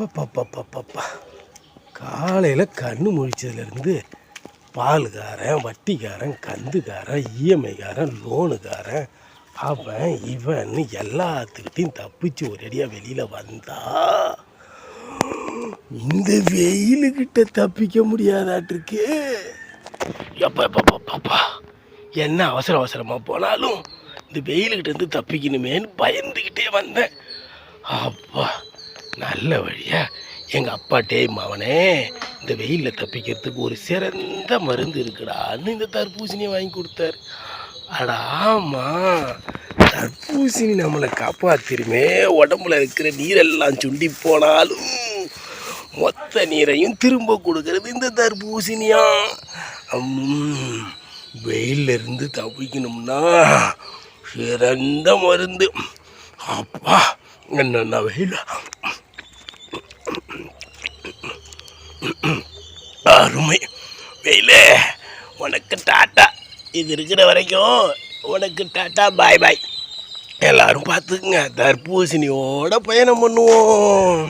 அப்பப்பப்பப்பப்பா காலையில் கண்ணு முழிச்சதுலேருந்து பாலுக்காரன் வட்டிக்காரன் கந்துக்காரன் இஎம்ஐக்காரன் லோனுக்காரன் அவன் இவன் எல்லாத்துக்கிட்டையும் தப்பிச்சு ஒரேடியாக வெளியில் வந்தா இந்த வெயிலுக்கிட்ட தப்பிக்க முடியாதாட்டிருக்கு. பாப்பாப்பா என்ன அவசர அவசரமாக போனாலும் இந்த வெயிலுக்கிட்டேருந்து தப்பிக்கணுமேன்னு பயந்துக்கிட்டே வந்தேன். அப்பா. நல்ல வழியா எங்கள் அப்பா அப்பாட்டே மாவனே இந்த வெயிலில் தப்பிக்கிறதுக்கு ஒரு சிறந்த மருந்து இருக்குடான்னு இந்த தர்பூசணியை வாங்கி கொடுத்தாரு. அட ஆமாம் தர்பூசணி நம்மளை காப்பாத்திருமே உடம்புல இருக்கிற நீரெல்லாம் சுண்டி போனாலும் மொத்த நீரையும் திரும்ப கொடுக்கறது இந்த தர்பூசணியா. உம், வெயில்ல இருந்து தப்பிக்கணும்னா சிறந்த மருந்து. அப்பா என்னென்ன வெயில்? அருமை. வெயிலே உனக்கு டாட்டா. இது இருக்கிற வரைக்கும் உனக்கு டாட்டா பாய் பாய். எல்லாரும் பார்த்துக்குங்க. தர்பூசணியோட பயணம் பண்ணுவோம்.